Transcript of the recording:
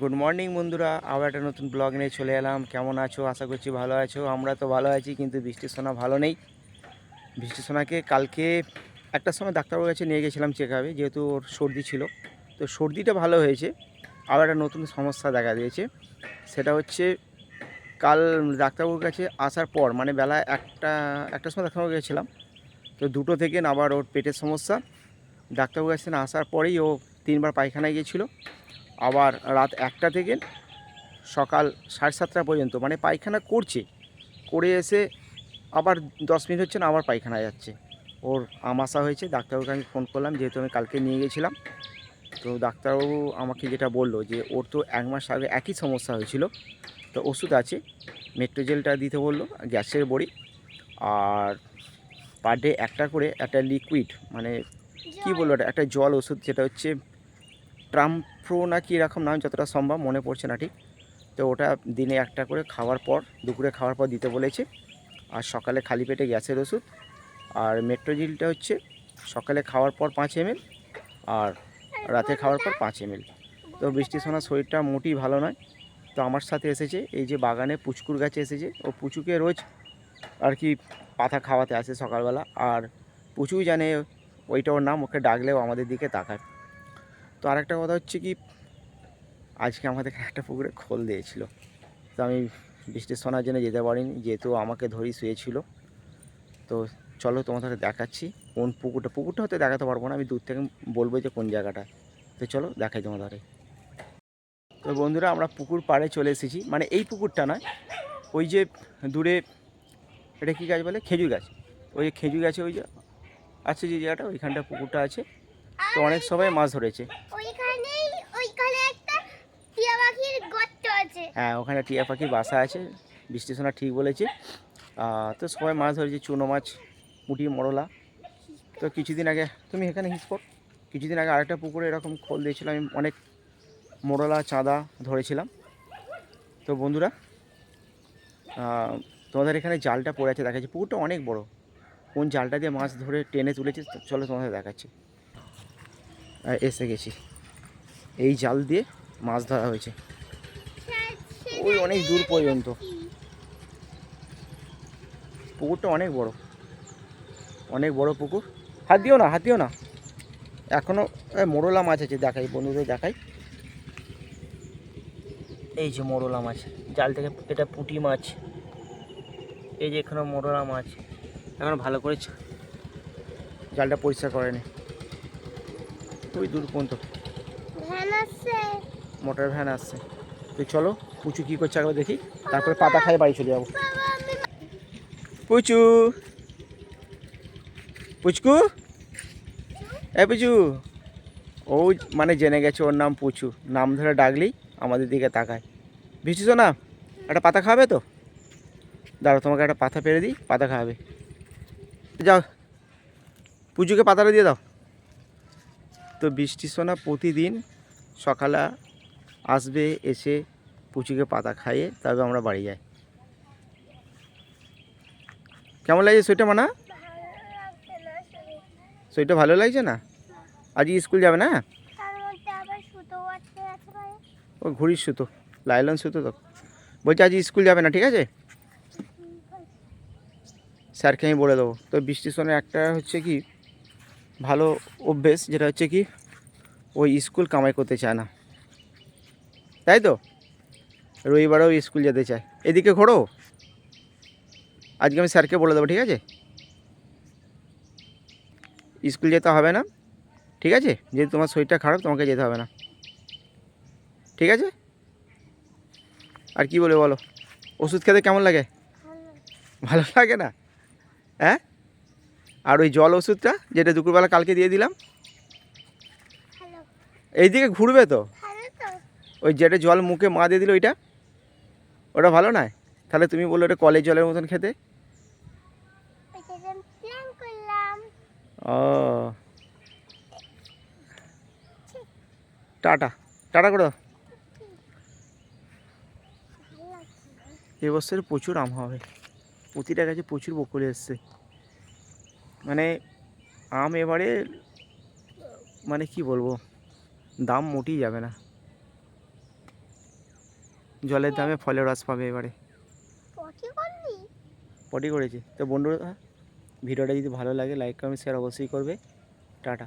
Good morning বন্ধুরা। আবার একটা নতুন ব্লগ নিয়ে চলে এলাম। কেমন আছো? আশা করছি ভালো আছো। আমরা তো ভালো আছি, কিন্তু বৃষ্টির সোনা ভালো নেই। বৃষ্টির সোনাকে কালকে একটা সময় ডাক্তারবাবুর কাছে নিয়ে গেছিলাম চেক আপে যেহেতু ওর সর্দি ছিল। তো সর্দিটা ভালো হয়েছে। আবার একটা নতুন সমস্যা দেখা দিয়েছে। সেটা হচ্ছে, কাল ডাক্তারবাবুর কাছে আসার পর মানে বেলা একটা, একটার সময় ডাক্তারবাবু গেছিলাম। তো দুটো থেকে আবার ওর পেটের সমস্যা। ডাক্তারবাবুর কাছে আসার পরেই ও তিনবার পায়খানায় গিয়েছিল। আবার রাত একটা থেকে সকাল সাড়ে সাতটা পর্যন্ত মানে পায়খানা করছে। করে এসে আবার দশ মিনিট হচ্ছে না আবার পায়খানা যাচ্ছে। ওর আমাশা হয়েছে ডাক্তারবাবুকে আমি ফোন করলাম যেহেতু আমি কালকে নিয়ে গেছিলাম। তো ডাক্তারবাবু আমাকে যেটা বলল যে ওর তো এক মাস আগে একই সমস্যা হয়েছিল। তো ওষুধ আছে মেট্রোজেলটা দিতে বলল গ্যাসের বড়ি। আর পার ডে একটা করে একটা লিকুইড মানে কি বলব ওটা একটা জল ওষুধ যেটা হচ্ছে ট্রাম্প্রো না কি এরকম নাম যতটা সম্ভব মনে পড়ছে না ঠিক। তো ওটা দিনে একটা করে খাওয়ার পর, দুপুরে খাওয়ার পর দিতে বলেছে। আর সকালে খালি পেটে গ্যাসের ওষুধ। আর মেট্রোজিলটা হচ্ছে সকালে খাওয়ার পর পাঁচ এমএল আর রাতে খাওয়ার পর পাঁচ এমএল তো বৃষ্টি সোনার শরীরটা মোটেই ভালো নয়। তো আমার সাথে এসেছে, এই যে বাগানে পুচকুর গাছে এসেছে। ও পুচুকে রোজ আর কি পাতা খাওয়াতে আসে সকালবেলা। আর পুচু জানে ওইটা ওর নাম, ওকে ডাকলেও আমাদের দিকে তাকায়। তো আরেকটা কথা হচ্ছে কি, আজকে আমাদের একটা পুকুরে খোল দিয়েছিল। তো আমি বৃষ্টির শোনার জন্য যেতে পারিনি, যেহেতু আমাকে ধরেই শুয়েছিল। তো চলো তোমাদের দেখাচ্ছি, কোন পুকুরটা পুকুরটা হয়তো দেখাতে পারব না, আমি দূর থেকে বলব যে কোন জায়গাটা। তো চলো দেখাই তোমাদের তো বন্ধুরা, আমরা পুকুর পাড়ে চলে এসেছি। মানে এই পুকুরটা নয়, ওই যে দূরে, এটা কী গাছ বলে? খেজুর গাছ। ওই যে খেজুর গাছে ওই যে, আছে যে জায়গাটা, ওইখানটা পুকুরটা আছে। তো অনেক সবাই মাছ ধরেছে। ওইখানেই ওইখানে একটা টিয়া পাখির গর্ত আছে। হ্যাঁ ওখানে টিয়া পাখির বাসা আছে বৃষ্টি সোনা ঠিক বলেছে। তো সবাই মাছ ধরেছে চুনো মাছ পুঁটি মরলা। তো কিছুদিন আগে তুমি এখানে হিস কর। কিছুদিন আগে আরেকটা পুকুরে এরকম খোল দিয়েছিলাম আমি অনেক মোরলা চাঁদা ধরেছিলাম। তো বন্ধুরা তোমাদের এখানে জালটা পড়ে আছে দেখাচ্ছি। পুকুরটা অনেক বড়। কোন জালটা দিয়ে মাছ ধরে টেনে তুলেছে চলো তোমাদের দেখাচ্ছি। এসে গেছি। এই জাল দিয়ে মাছ ধরা হয়েছে। ওই অনেক দূর পর্যন্ত। পুকুরটা অনেক বড়। অনেক বড় পুকুর। হাত দিও না, হাত দিও না। এখনও মোরলা মাছ আছে, দেখাই, বন্ধুদের দেখাই। এই যে মোরলা মাছ, জাল থেকে এটা পুঁটি মাছ। এই যে এখানে মোরলা মাছ। এখন ভালো করে জালটা পরিষ্কার করেনি ওই দূর পর্যন্ত মোটর ভ্যান আসছে তো চলো পুচু কী করছে একবার দেখি। তারপরে পাতা খাই বাড়ি চলে যাব। পুচু। পুচকু? এ পুচু। ও মানে জেনে গেছে ওর নাম পুচু। নাম ধরে ডাকলেই আমাদের দিকে তাকায়। বুঝছিস না? একটা পাতা খাবে তো? দাঁড়াও তোমাকে একটা পাতা পেরে দিই পাতা খাওয়াবে। যাও। পুজোকে পাতাটা দিয়ে দাও। তো বৃষ্টি সোনা প্রতিদিন সকালে আসবে এসে পুচুকে পাতা খাইয়ে তবে আমরা বাড়ি যাই। কেমন লাগছে সোয়েটার মানা? সোয়েটার ভালো লাগছে না? আজ স্কুল যাবে না? ও ঘুড়ির সুতো লাইলন সুতো তো। বলছি আজ স্কুল যাবে না ঠিক আছে? স্যারকে আমি বলে দেবো। তো বৃষ্টির সময় একটা হচ্ছে কি ভালো অভ্যেস যেটা হচ্ছে কি ওই স্কুল কামাই করতে চায় না। তাই তো? রবিবারেও স্কুল যেতে চায়। এদিকে ঘোরো। আজকে আমি স্যারকে বলে দেবো ঠিক আছে? স্কুল যেতে হবে না ঠিক আছে? যেহেতু তোমার শরীরটা খারাপ তোমাকে যেতে হবে না। ঠিক আছে? আর কি বলে বলো? ওষুধ খেতে কেমন লাগে। ভালো লাগে না? হ্যাঁ? আর ওই জল ওষুধটা যেটা দুপুরবেলা কালকে দিয়ে দিলাম। এইদিকে ঘুরবে তো? ওই যেটা জল মুখে মা দিয়ে দিল ওইটা? ওটা ভালো নয়? তাহলে তুমি বলল ওটা কলের জলের মতন খেতে? ও। টাটা। টাটা করে দাও। এবছর প্রচুর আম হবে। প্রতিটা গাছে প্রচুর বকুল এসছে। মানে আম এবারে মানে কি বলব দাম মোটেই যাবে না। জলের দামে ফলের রস পাবে এবারে। পটি করেছি। তো বন্ধুরা ভিডিওটা যদি ভালো লাগে লাইক কমেন্ট শেয়ার অবশ্যই করবে। টাটা।